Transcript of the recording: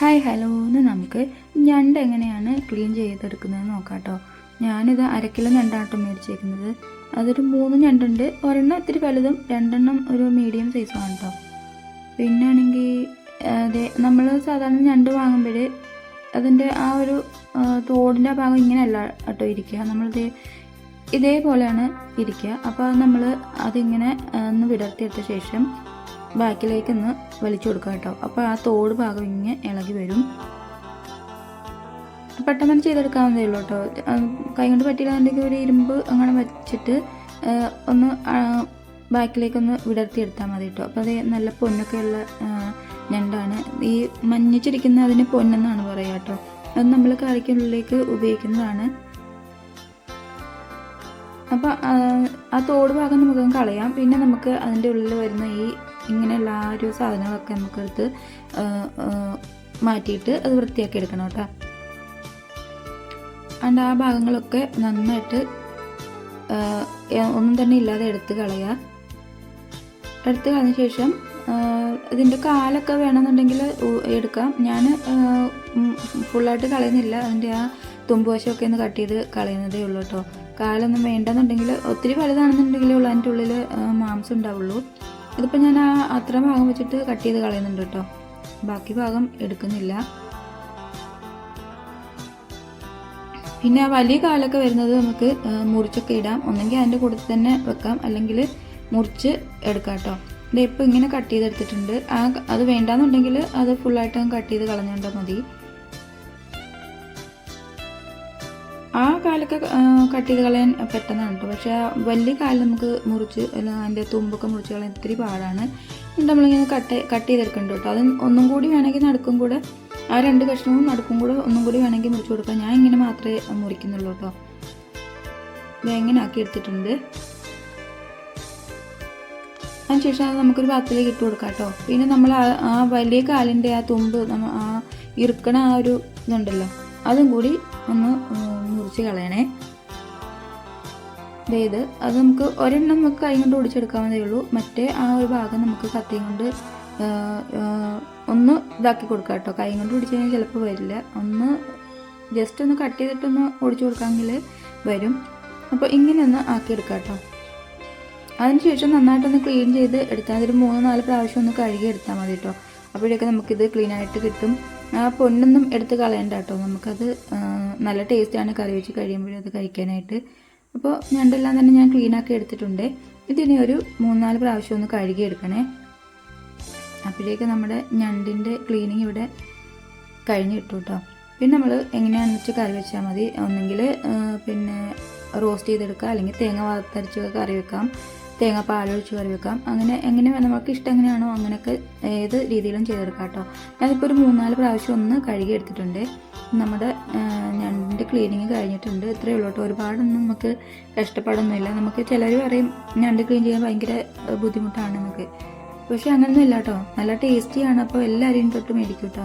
Hi hello എന്ന് നമുക്ക് ഞണ്ട് എങ്ങനെയാണ് ക്ലീൻ ചെയ്തെടുക്കുന്നത് നോക്കാം കേട്ടോ ഞാനിത് അര കിലോ ഞണ്ടാട്ടോ മേടിച്ചേക്കുന്നത്. അതൊരു മൂന്ന് ഞണ്ടുണ്ട്. ഒരെണ്ണം ഇത്തിരി വലുതും രണ്ടെണ്ണം ഒരു മീഡിയം സൈസുമാണ് കേട്ടോ പിന്നെ ആണെങ്കിൽ അതെ നമ്മൾ സാധാരണ ഞണ്ട് വാങ്ങുമ്പോൾ അതിന്റെ ആ ഒരു തോടിന്റെ ഭാഗം ഇങ്ങനെയല്ല കേട്ടോ ഇരിക്കുക. നമ്മളിത് ഇതേപോലെയാണ് ഇരിക്കുക. അപ്പോൾ നമ്മൾ അതിങ്ങനെ ഒന്ന് വിടർത്തിയെടുത്ത ശേഷം ബാക്കിലേക്ക് ഒന്ന് വലിച്ചു കൊടുക്കുക കേട്ടോ. അപ്പോൾ ആ തോട് ഭാഗം ഇങ്ങനെ ഇളകി വരും. പെട്ടെന്ന് ചെയ്തെടുക്കാവുന്നതേ ഉള്ളൂ കേട്ടോ. കൈ കൊണ്ട് പറ്റിയില്ലാന്നുണ്ടെങ്കിൽ ഒരു ഇരുമ്പ് അങ്ങനെ വെച്ചിട്ട് ഒന്ന് ബാക്കിലേക്കൊന്ന് ബാക്കിലേക്കൊന്ന് വിടർത്തിയെടുത്താൽ മതി കേട്ടോ. അപ്പോൾ അത് നല്ല പൊന്നൊക്കെ ഉള്ള ഞണ്ടാണ്. ഈ മഞ്ഞിച്ചിരിക്കുന്ന അതിന് പൊന്നെന്നാണ് പറയുക കേട്ടോ. അത് നമ്മൾ കറിക്കുള്ളിലേക്ക് ഉപയോഗിക്കുന്നതാണ്. അപ്പോൾ ആ തോട് ഭാഗം നമുക്ക് കളയാം. പിന്നെ നമുക്ക് അതിന്റെ ഉള്ളിൽ വരുന്ന ഈ ഇങ്ങനെയുള്ള ആ ഒരു സാധനങ്ങളൊക്കെ നമുക്കെടുത്ത് മാറ്റിയിട്ട് അത് വൃത്തിയാക്കി എടുക്കണം കേട്ടോ. അതുകൊണ്ട് ആ ഭാഗങ്ങളൊക്കെ നന്നായിട്ട് ഒന്നും തന്നെ ഇല്ലാതെ എടുത്ത് കളയുക എടുത്ത് കളഞ്ഞ ശേഷം ഇതിന്റെ കാലൊക്കെ വേണമെന്നുണ്ടെങ്കിൽ എടുക്കാം. ഞാൻ ഫുള്ളായിട്ട് കളയുന്നില്ല. അതിന്റെ ആ തുമ്പുവശമൊക്കെ ഒന്ന് കട്ട് ചെയ്ത് കളയുന്നതേ ഉള്ളൂ കേട്ടോ. കാലൊന്നും വേണ്ടെന്നുണ്ടെങ്കിൽ ഒത്തിരി വലുതാണെന്നുണ്ടെങ്കിലേ ഉള്ളൂ. അതിന്റെ ഉള്ളിൽ മാംസം ഉണ്ടാവുള്ളൂ. ഇതിപ്പോൾ ഞാൻ ആ അത്ര ഭാഗം വെച്ചിട്ട് കട്ട് ചെയ്ത് കളയുന്നുണ്ട് കേട്ടോ. ബാക്കി ഭാഗം എടുക്കുന്നില്ല. പിന്നെ ആ വലിയ കാലൊക്കെ വരുന്നത് നമുക്ക് മുറിച്ചൊക്കെ ഇടാം. ഒന്നെങ്കിൽ അതിന്റെ കൂടെ തന്നെ വെക്കാം. അല്ലെങ്കിൽ മുറിച്ച് എടുക്കാം കേട്ടോ. ഇതിപ്പോൾ ഇങ്ങനെ കട്ട് ചെയ്തെടുത്തിട്ടുണ്ട്. ആ അത് വേണ്ടാന്നുണ്ടെങ്കിൽ അത് ഫുള്ളായിട്ട് കട്ട് ചെയ്ത് കളഞ്ഞുകൊണ്ടാൽ മതി. ആ കാലൊക്കെ കട്ട് ചെയ്ത് കളയാൻ പെട്ടെന്നാണ് കേട്ടോ പക്ഷേ വലിയ കാൽ നമുക്ക് മുറിച്ച് അതിന്റെ തുമ്പൊക്കെ മുറിച്ച് കളയാൻ ഇത്തിരി പാടാണ്. നമ്മളിങ്ങനെ കട്ട് കട്ട് ചെയ്തെടുക്കണ്ട കേട്ടോ അത് ഒന്നും കൂടി വേണമെങ്കിൽ നടുക്കും കൂടെ ആ രണ്ട് കഷ്ണവും നടുക്കും കൂടെ ഒന്നും കൂടി വേണമെങ്കിൽ മുറിച്ച് കൊടുക്കാം. ഞാൻ ഇങ്ങനെ മാത്രമേ മുറിക്കുന്നുള്ളൂ കേട്ടോ ഇത് എങ്ങനെ ആക്കി എടുത്തിട്ടുണ്ട്? അതിനുശേഷം അത് നമുക്കൊരു പാത്രത്തിലേക്ക് ഇട്ട് കൊടുക്കാം കേട്ടോ പിന്നെ നമ്മൾ ആ- വലിയ കാലിന്റെ ആ തുമ്പ് ആ ഇറുക്കണ ആ ഒരു ഇതുണ്ടല്ലോ. അതും കൂടി ഒന്ന് മുറിച്ച് കളയണേ. ഇത് അത് നമുക്ക് ഒരെണ്ണം നമുക്ക് കൈ കൊണ്ട് ഒടിച്ചെടുക്കാവുന്നതേ ഉള്ളൂ. മറ്റേ ആ ഒരു ഭാഗം നമുക്ക് കത്തിയും കൊണ്ട് ഒന്ന് ഇതാക്കി കൊടുക്കാം കേട്ടോ. കൈ കൊണ്ട് ഒടിച്ച് കഴിഞ്ഞാൽ ചിലപ്പോൾ വരില്ല. ഒന്ന് ജസ്റ്റ് ഒന്ന് കട്ട് ചെയ്തിട്ടൊന്ന് ഒടിച്ചു കൊടുക്കാമെങ്കിൽ വരും. അപ്പോൾ ഇങ്ങനെ ഒന്ന് ആക്കിയെടുക്കാം കേട്ടോ. അതിനുശേഷം നന്നായിട്ടൊന്ന് ക്ലീൻ ചെയ്ത് എടുത്താൽ ഒരു മൂന്ന് നാല് പ്രാവശ്യം ഒന്ന് കഴുകി എടുത്താൽ മതി കേട്ടോ. അപ്പോഴൊക്കെ നമുക്കിത് ക്ലീനായിട്ട് കിട്ടും. ആ പൊന്നൊന്നും എടുത്ത് കളയണ്ട കേട്ടോ. നമുക്കത് നല്ല ടേസ്റ്റാണ് കറി വെച്ച് കഴിയുമ്പോഴും അത് കഴിക്കാനായിട്ട്. അപ്പോൾ ഞണ്ടെല്ലാം തന്നെ ഞാൻ ക്ലീൻ ആക്കി എടുത്തിട്ടുണ്ട്. ഇതിനെ ഒരു മൂന്നാൽ പ്രാവശ്യം ഒന്ന് കഴുകി എടുക്കണേ. അപ്പോഴേക്ക് നമ്മുടെ ഞണ്ടിന്റെ ക്ലീനിങ് ഇവിടെ കഴിഞ്ഞ് കിട്ടും കേട്ടോ. പിന്നെ നമ്മൾ എങ്ങനെയാണെന്ന് വെച്ചാൽ കറി വെച്ചാൽ മതി. ഒന്നെങ്കിൽ പിന്നെ റോസ്റ്റ് ചെയ്തെടുക്കുക അല്ലെങ്കിൽ തേങ്ങ വറുത്തരച്ച് കറി വെക്കാം. തേങ്ങ പാലൊഴിച്ച് കറി വെക്കാം. അങ്ങനെ എങ്ങനെ നമുക്ക് ഇഷ്ടം എങ്ങനെയാണോ അങ്ങനെയൊക്കെ ഏത് രീതിയിലും ചെയ്തെടുക്കാം കേട്ടോ. ഞാനിപ്പോൾ ഒരു മൂന്നാൽ പ്രാവശ്യം ഒന്ന് കഴുകി എടുത്തിട്ടുണ്ട്. നമ്മുടെ ഞണ്ടിന്റെ ക്ലീനിങ് കഴിഞ്ഞിട്ടുണ്ട്. ഇത്രയേ ഉള്ളൂ കേട്ടോ. ഒരുപാടൊന്നും നമുക്ക് കഷ്ടപ്പാടൊന്നുമില്ല. നമുക്ക് ചിലർ പറയും ഞണ്ട് ക്ലീൻ ചെയ്യാൻ ഭയങ്കര ബുദ്ധിമുട്ടാണ് നമുക്ക് പക്ഷെ അങ്ങനെയൊന്നും ഇല്ല കേട്ടോ. നല്ല ടേസ്റ്റിയാണ് അപ്പോൾ എല്ലാവരെയും തൊട്ട് മേടിക്കും കേട്ടോ.